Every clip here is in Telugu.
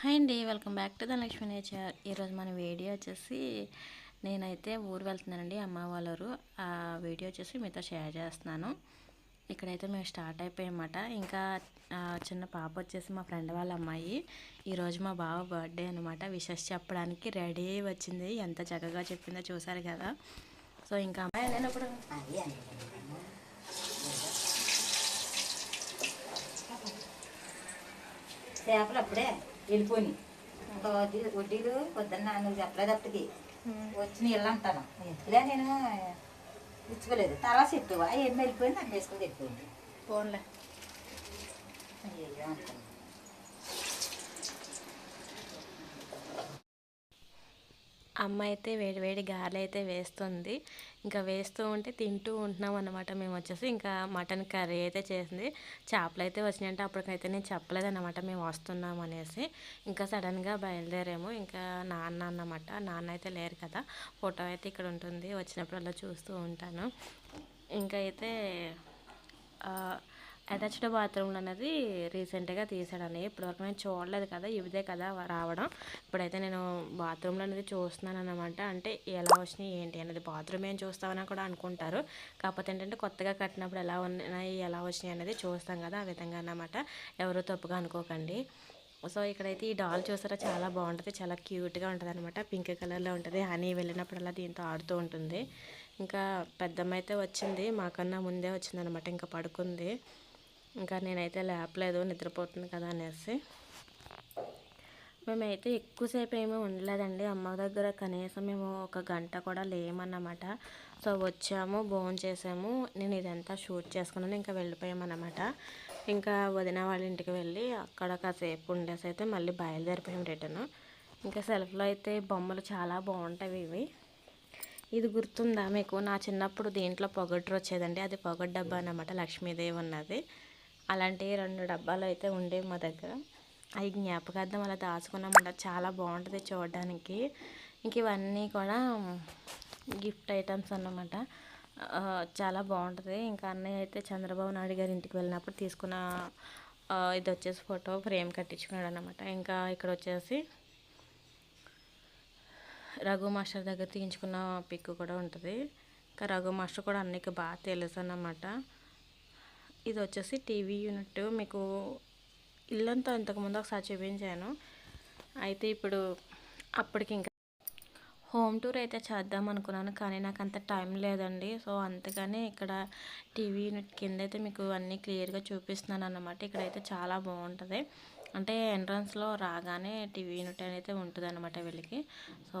హాయ్ అండి welcome back to the Lakshmi nature ఈరోజు మన వీడియో వచ్చేసి నేనైతే ఊరు వెళ్తున్నానండి అమ్మ వాళ్ళ ఊరు. ఆ వీడియో వచ్చేసి మీతో షేర్ చేస్తున్నాను. ఇక్కడైతే మేము స్టార్ట్ అయిపోయామన్నమాట. ఇంకా చిన్న పాప వచ్చేసి మా ఫ్రెండ్ వాళ్ళ అమ్మాయి. ఈరోజు మా బావ బర్త్డే అనమాట విషెస్ చెప్పడానికి రెడీ వచ్చింది. ఎంత చక్కగా చెప్పిందో చూసారు కదా. సో ఇంకా అమ్మాయి నేను ఇప్పుడు చేపలు అప్పుడే వెళ్ళిపోయి ఇంకా వడ్డీ వడ్డీలు పొద్దున్న నువ్వు చెప్పలేదు అప్పటికి. వచ్చి నీళ్ళు అంటాను. ఇలా నేను ఇచ్చుకోలేదు. తర్వాత చెప్పు ఆ ఏం వెళ్ళిపోయింది? నాకు వేసుకుని వెళ్ళిపోయింది. ఫోన్లే అయ్యో అనుకున్నాను అమ్మ అయితే వేడి వేడి గారెలు అయితే వేస్తుంది. ఇంకా వేస్తూ ఉంటే తింటూ ఉంటున్నాం అన్నమాట మేము వచ్చేసి. ఇంకా మటన్ కర్రీ అయితే చేసింది. చేపలు అయితే వచ్చినాయంటే. అప్పటికైతే నేను చెప్పలేదన్నమాట మేము వస్తున్నాం అనేసి. ఇంకా సడన్గా బయలుదేరాము. ఇంకా నాన్న అన్నమాట. నాన్న అయితే లేరు కదా. ఫోటో అయితే ఇక్కడ ఉంటుంది. వచ్చినప్పుడల్లా చూస్తూ ఉంటాను. ఇంకా అయితే అటాచ్డ్ బాత్రూమ్లు అనేది రీసెంట్గా తీసాడని ఇప్పటివరకు నేను చూడలేదు కదా ఇవిదే కదా రావడం. ఇప్పుడైతే నేను బాత్రూమ్లు అనేది చూస్తున్నాను అనమాట అంటే ఎలా వచ్చినాయి ఏంటి అనేది బాత్రూమ్ ఏం చూస్తామని కూడా అనుకుంటారు. కాకపోతే ఏంటంటే కొత్తగా కట్టినప్పుడు ఎలా ఉన్నాయి ఎలా వచ్చినాయి అనేది చూస్తాం కదా ఆ విధంగా అన్నమాట. ఎవరు తప్పుగా అనుకోకండి. సో ఇక్కడైతే ఈ డాల్ చూసారా చాలా బాగుంటుంది చాలా క్యూట్గా ఉంటుంది అనమాట పింక్ కలర్లో ఉంటుంది హనీ వెళ్ళినప్పుడు అలా దీంతో ఆడుతూ ఉంటుంది. ఇంకా పెద్దమ్మ అయితే వచ్చింది మాకన్నా ముందే వచ్చిందనమాట ఇంకా పడుకుంది. ఇంకా నేనైతే లేపలేదు నిద్రపోతుంది కదా అనేసి. మేమైతే ఎక్కువసేపు ఏమీ ఉండలేదండి. అమ్మ దగ్గర కనీసం మేము ఒక గంట కూడా లేమన్నమాట. సో వచ్చాము భోజనం చేసాము. నేను ఇదంతా షూట్ చేసుకున్నాను ఇంకా వెళ్ళిపోయామన్నమాట. ఇంకా వదిన వాళ్ళ ఇంటికి వెళ్ళి అక్కడ కాసేపు ఉండేసి అయితే మళ్ళీ బయలుదేరిపోయాం రిటర్న్. ఇంకా సెల్ఫ్లో అయితే బొమ్మలు చాలా బాగుంటాయి ఇవి. ఇది గుర్తుందా మీకు? నా చిన్నప్పుడు దీంట్లో పొగడ్రు వచ్చేదండి. అది పొగడ్ డబ్బా అన్నమాట లక్ష్మీదేవి ఉన్నది. అలాంటి రెండు డబ్బాలు అయితే ఉండేవి మా దగ్గర. అవి జ్ఞాపకార్థం అలా దాచుకున్నామంట. చాలా బాగుంటుంది చూడడానికి. ఇంక ఇవన్నీ కూడా గిఫ్ట్ ఐటమ్స్ అన్నమాట. చాలా బాగుంటుంది. ఇంకా అన్నయ్య అయితే చంద్రబాబు నాయుడు గారి ఇంటికి వెళ్ళినప్పుడు తీసుకున్న ఇది వచ్చేసి ఫోటో ఫ్రేమ్ కట్టించుకున్నాడు అనమాట ఇంకా ఇక్కడ వచ్చేసి రఘు మాస్టర్ దగ్గర తీయించుకున్న పిక్ కూడా ఉంటుంది. ఇంకా రఘు మాస్టర్ కూడా అన్నయ్యకి బాగా తెలుసు అన్నమాట. ఇది వచ్చేసి టీవీ యూనిట్. మీకు ఇల్లంతా ఇంతకుముందు ఒకసారి చూపించాను. అయితే ఇప్పుడు అప్పటికి ఇంకా హోమ్ టూర్ అయితే చేద్దాం అనుకున్నాను కానీ నాకు అంత టైం లేదండి. సో అందుకనే ఇక్కడ టీవీ యూనిట్ కింద అయితే మీకు అన్నీ క్లియర్గా చూపిస్తున్నాను అన్నమాట. ఇక్కడైతే చాలా బాగుంటుంది. అంటే ఎంట్రన్స్లో రాగానే టీవీ యూనిట్ అనేది ఉంటుంది అనమాట వీళ్ళకి. సో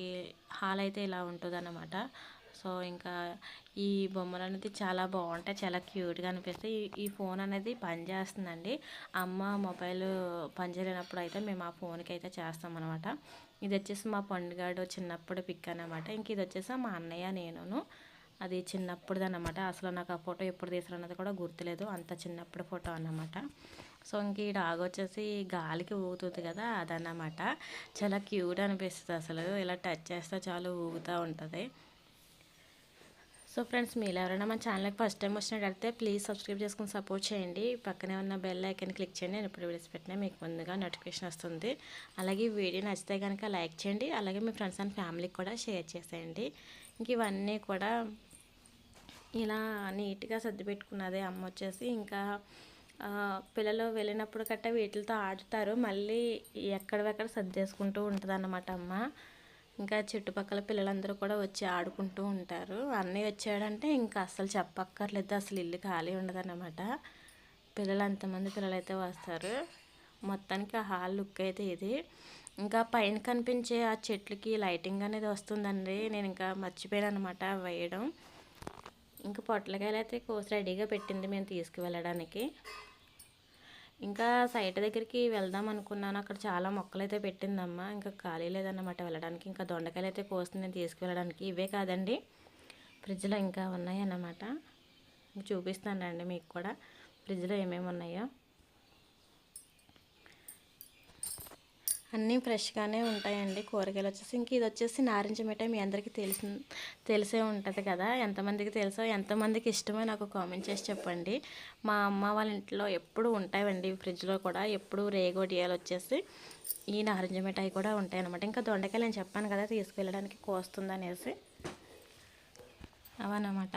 ఈ హాల్ అయితే ఇలా ఉంటుంది అనమాట సో ఇంకా ఈ బొమ్మలు అనేది చాలా బాగుంటాయి. చాలా క్యూట్గా అనిపిస్తాయి. ఈ- ఫోన్ అనేది పనిచేస్తుందండి అమ్మ మొబైల్ పనిచేయలేనప్పుడు అయితే మేము ఆ ఫోన్కి అయితే చేస్తాం అనమాట ఇది వచ్చేసి మా పండుగాడు చిన్నప్పుడు పిక్ అనమాట ఇంక ఇది వచ్చేసి మా అన్నయ్య నేనును. అది చిన్నప్పుడుది అనమాట అసలు నాకు ఆ ఫోటో ఎప్పుడు తీసారన్నది కూడా గుర్తులేదు. అంత చిన్నప్పుడు ఫోటో అన్నమాట. సో ఇంక ఈ డాగ్ వచ్చేసి గాలికి ఊగుతుంది కదా అదన్నమాట. చాలా క్యూట్ అనిపిస్తుంది అసలు. ఇలా టచ్ చేస్తే చాలు ఊగుతూ ఉంటుంది. సో ఫ్రెండ్స్ మీరు ఎవరైనా మన ఛానల్కి ఫస్ట్ టైం వచ్చినట్టయితే ప్లీజ్ సబ్స్క్రైబ్ చేసుకుని సపోర్ట్ చేయండి. పక్కనే ఉన్న బెల్ ఐకన్ క్లిక్ చేయండి. నేను ఇప్పుడు వీడియోస్ పెట్టినా మీకు ముందుగా నోటిఫికేషన్ వస్తుంది. అలాగే వీడియో నచ్చితే కనుక లైక్ చేయండి. అలాగే మీ ఫ్రెండ్స్ అండ్ ఫ్యామిలీకి కూడా షేర్ చేసేయండి. ఇంక ఇవన్నీ కూడా ఇలా నీట్గా సర్ది పెట్టుకున్నది అమ్మ వచ్చేసి ఇంకా పిల్లలు వెళ్ళినప్పుడు గట్టా వీటితో ఆడుతారు. మళ్ళీ ఎక్కడెక్కడ సర్దేసుకుంటూ ఉంటుంది అన్నమాట అమ్మ. ఇంకా చుట్టుపక్కల పిల్లలందరూ కూడా వచ్చి ఆడుకుంటూ ఉంటారు. అన్నయ్య వచ్చాడంటే ఇంకా అస్సలు చెప్పక్కర్లేదు అసలు ఇల్లు ఖాళీ ఉండదన్నమాట. పిల్లలు అంతమంది పిల్లలు అయితే వస్తారు. మొత్తానికి ఆ హాల్ లుక్ అయితే ఇది. ఇంకా పైన కనిపించే ఆ చెట్లకి లైటింగ్ అనేది వస్తుందండి. నేను ఇంకా మర్చిపోయాను అనమాట వేయడం. ఇంకా పొట్లకాయలు అయితే కోసి రెడీగా పెట్టింది మేము తీసుకువెళ్ళడానికి. ఇంకా సైట్ దగ్గరికి వెళ్దాం అనుకున్నాను. అక్కడ చాలా మొక్కలు అయితే పెట్టిందమ్మ. ఇంకా ఖాళీ లేదన్నమాట వెళ్ళడానికి. ఇంకా దొండకాయలు అయితే కోస్తుంది నేను తీసుకువెళ్ళడానికి ఇవే కాదండి. ఫ్రిడ్జ్లో ఇంకా ఉన్నాయి అన్నమాట చూపిస్తానండి మీకు కూడా. ఫ్రిడ్జ్లో ఏమేమి ఉన్నాయో అన్నీ ఫ్రెష్గానే ఉంటాయండి. కూరగాయలు వచ్చేసి ఇంక ఇది వచ్చేసి నారింజ మిఠాయి మీ అందరికీ తెలిసి తెలిసే ఉంటుంది కదా. ఎంతమందికి తెలుసో ఎంతమందికి ఇష్టమో నాకు కామెంట్ చేసి చెప్పండి. మా అమ్మ వాళ్ళ ఇంట్లో ఎప్పుడు ఉంటాయండి ఫ్రిడ్జ్లో కూడా ఎప్పుడు రేగోడియాలు వచ్చేసి ఈ నారింజ మిఠాయి కూడా ఉంటాయి అనమాట ఇంకా దొండకాయలు నేను చెప్పాను కదా తీసుకెళ్ళడానికి కోస్తుంది అనేసి అవన్నమాట.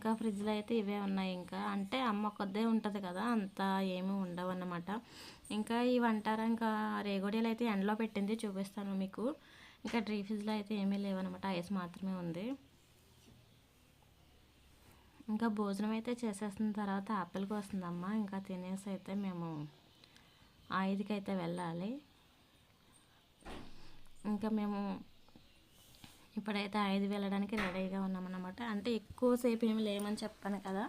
ఇంకా ఫ్రిడ్జ్లో అయితే ఇవే ఉన్నాయి ఇంకా. అంటే అమ్మ కొద్దే ఉంటుంది కదా అంత ఏమీ ఉండవు అన్నమాట ఇంకా ఇవి అంటారా ఇంకా రేగోడీలు అయితే ఎండలో పెట్టింది చూపిస్తాను మీకు. ఇంకా డ్రీ ఫ్రిడ్జ్లో అయితే ఏమీ లేవన్నమాట ఐస్ మాత్రమే ఉంది. ఇంకా భోజనం అయితే చేసేసిన తర్వాత ఆపిల్కి వస్తుందమ్మ ఇంకా తినేసి అయితే మేము ఐదుకి అయితే వెళ్ళాలి. ఇంకా మేము ఇప్పుడైతే ఐదు వెళ్ళడానికి రెడీగా ఉన్నామన్నమాట. అంటే ఎక్కువసేపు ఏమి లేమని చెప్పాను కదా.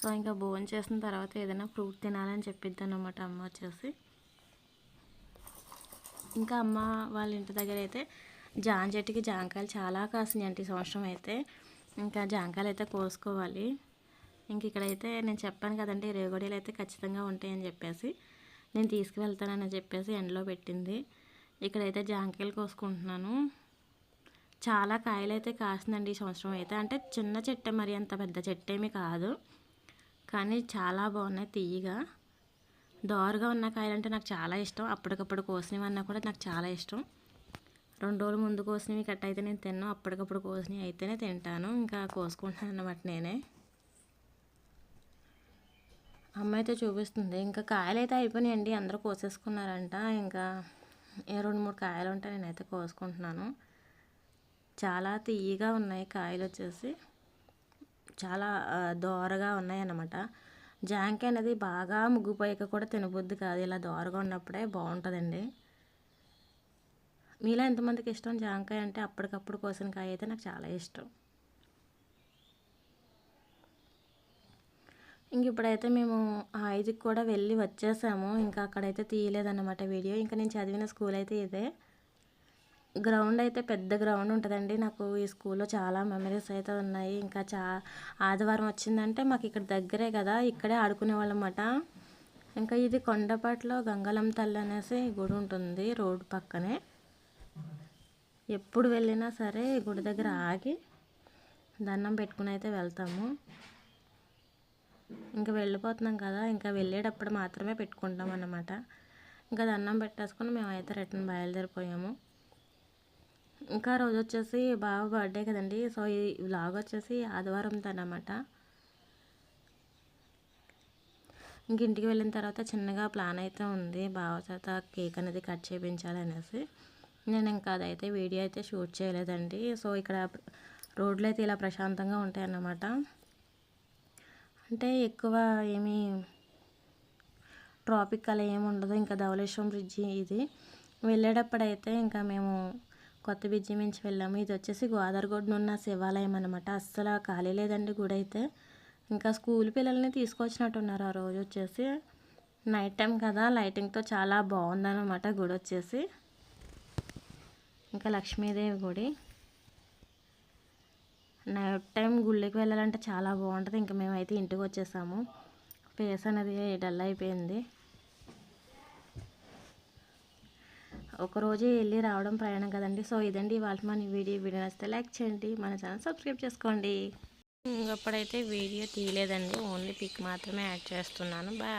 సో ఇంకా భోజనం చేసిన తర్వాత ఏదైనా ఫ్రూట్ తినాలని చెప్పిద్ది అనమాట అమ్మ వచ్చేసి. ఇంకా అమ్మ వాళ్ళ ఇంటి దగ్గర అయితే జాన్ చెట్టుకి జాంకాయలు చాలా కాసినాయండి ఈ సంవత్సరం అయితే. ఇంకా జాంకాయలు అయితే కోసుకోవాలి. ఇంక ఇక్కడైతే నేను చెప్పాను కదండి రేగొడీలు అయితే ఖచ్చితంగా ఉంటాయని చెప్పేసి. నేను తీసుకువెళ్తానని చెప్పేసి ఎండలో పెట్టింది. ఇక్కడైతే జాంకాయలు కోసుకుంటున్నాను. చాలా కాయలు అయితే కాసిందండి ఈ సంవత్సరం అయితే. అంటే చిన్న చెట్టే మరి అంత పెద్ద చెట్టు ఏమీ కాదు. కానీ చాలా బాగున్నాయి తీయగా. దోరగా ఉన్న కాయలు అంటే నాకు చాలా ఇష్టం. అప్పటికప్పుడు కోసినవన్నా కూడా నాకు చాలా ఇష్టం. రెండు రోజులు ముందు కోసినవి కట్ అయితే నేను తిన్నాను అప్పటికప్పుడు కోసినవి అయితేనే తింటాను. ఇంకా కోసుకుంటాను అన్నమాట నేనే. అమ్మ అయితే చూపిస్తుంది. ఇంకా కాయలు అయితే అయిపోయినాయండి. అందరూ కోసేసుకున్నారంట. ఇంకా ఏ రెండు మూడు కాయలు ఉంటాయి నేనైతే కోసుకుంటున్నాను. చాలా తీయగా ఉన్నాయి కాయలు వచ్చేసి. చాలా దోరగా ఉన్నాయి అన్నమాట జాంకాయ అనేది బాగా ముగ్గుపోయాక కూడా తినబుద్ది కాదు. ఇలా దోరగా ఉన్నప్పుడే బాగుంటుందండి. మీలో ఎంతమందికి ఇష్టం జాంకాయ అంటే అప్పటికప్పుడు కోసిన కాయ అయితే నాకు చాలా ఇష్టం. ఇంక ఇప్పుడైతే మేము ఐదుకి కూడా వెళ్ళి వచ్చేసాము. ఇంకా అక్కడైతే తీయలేదన్నమాట వీడియో. ఇంకా నేను చదివిన స్కూల్ అయితే ఇదే. గ్రౌండ్ అయితే పెద్ద గ్రౌండ్ ఉంటుందండి. నాకు ఈ స్కూల్లో చాలా మెమరీస్ అయితే ఉన్నాయి. ఇంకా చా ఆదివారం వచ్చిందంటే మాకు ఇక్కడ దగ్గరే కదా. ఇక్కడే ఆడుకునే వాళ్ళమాట. ఇంకా ఇది కొండపాట్లో గంగలం తల్లి అనేసి గుడి ఉంటుంది రోడ్డు పక్కనే. ఎప్పుడు వెళ్ళినా సరే గుడి దగ్గర ఆగి దండం పెట్టుకుని అయితే వెళ్తాము. ఇంకా వెళ్ళిపోతున్నాం కదా. ఇంకా వెళ్ళేటప్పుడు మాత్రమే పెట్టుకుంటాం అన్నమాట. ఇంకా దండం పెట్టేసుకుని మేమైతే రిటర్న్ బయలుదేరిపోయాము. ఇంకా రోజు వచ్చేసి బాబు బర్త్డే కదండి. సో ఈ వ్లాగ్ వచ్చేసి ఆదివారం తనమాట. ఇంక ఇంటికి వెళ్ళిన తర్వాత చిన్నగా ప్లాన్ అయితే ఉంది. బావ చేత కేక్ అనేది కట్ చేయించాలనేసి నేను ఇంకా అదైతే వీడియో అయితే షూట్ చేయలేదండి. సో ఇక్కడ రోడ్లు అయితే ఇలా ప్రశాంతంగా ఉంటాయన్నమాట. అంటే ఎక్కువ ఏమీ ట్రాఫిక్ అలా ఏమి ఉండదు. ఇంకా ధవలేశ్వరం బ్రిడ్జి ఇది. వెళ్ళేటప్పుడు అయితే ఇంకా మేము కొత్త బిజ్జి మించి వెళ్ళాము. ఇది వచ్చేసి గోదావరిగూడను ఉన్న శివాలయం అనమాట అస్సలు ఖాళీ లేదండి గుడి అయితే. ఇంకా స్కూల్ పిల్లల్ని తీసుకొచ్చినట్టున్నారు ఆ రోజు వచ్చేసి. నైట్ టైం కదా లైటింగ్తో చాలా బాగుందన్నమాట గుడి వచ్చేసి. ఇంకా లక్ష్మీదేవి గుడి. నైట్ టైం గుళ్ళకి వెళ్ళాలంటే చాలా బాగుంటుంది. ఇంకా మేమైతే ఇంటికి వచ్చేసాము. ఫేస్ అనేది డల్ అయిపోయింది. ఒకరోజే వెళ్ళి రావడం ప్రయాణం కదండి. సో ఇదండి వాళ్ళ మన వీడియో. వీడియో నచ్చితే లైక్ చేయండి. మన ఛానల్ సబ్స్క్రైబ్ చేసుకోండి. అప్పుడైతే వీడియో తీయలేదండి. ఓన్లీ పిక్ మాత్రమే యాడ్ చేస్తున్నాను. బాయ్.